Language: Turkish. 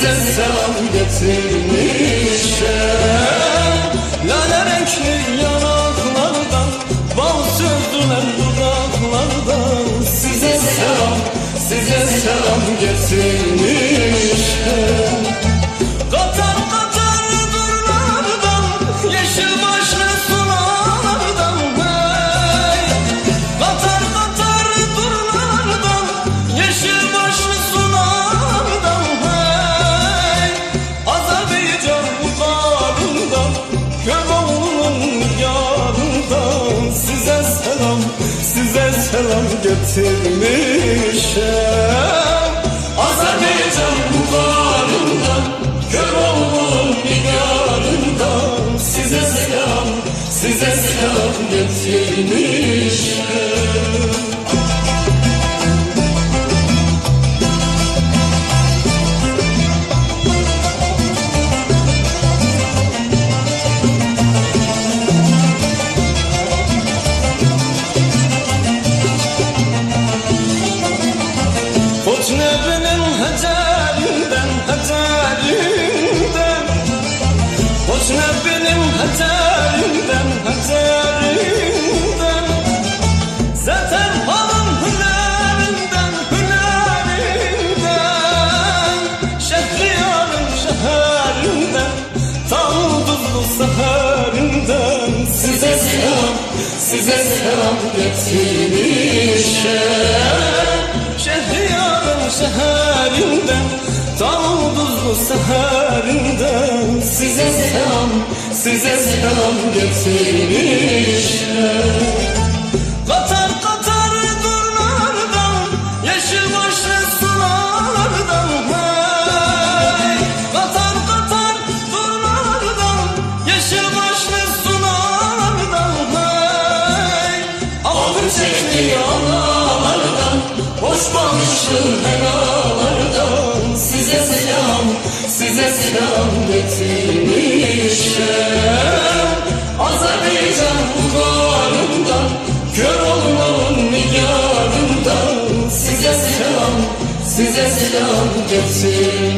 size selam getirmişim Lale renkli yanaklardan Bal sürdüler dudaklardan. Size selam, size selam getirmişim Size selam, size selam getirmişim Azerbaycan bağrından Köroğlu'nun yarından Size selam, size selam getirmişim seherinden Size selam, size selam getirmişim. Şehriyarın şehrinden Tam tuzlu seherinden Size selam, size selam getirmişim bakışlı helalardan Size selam, size selam getirmişim. Azerbaycan bağrından Kör olmanın nigarından Size selam, size selam getirmişim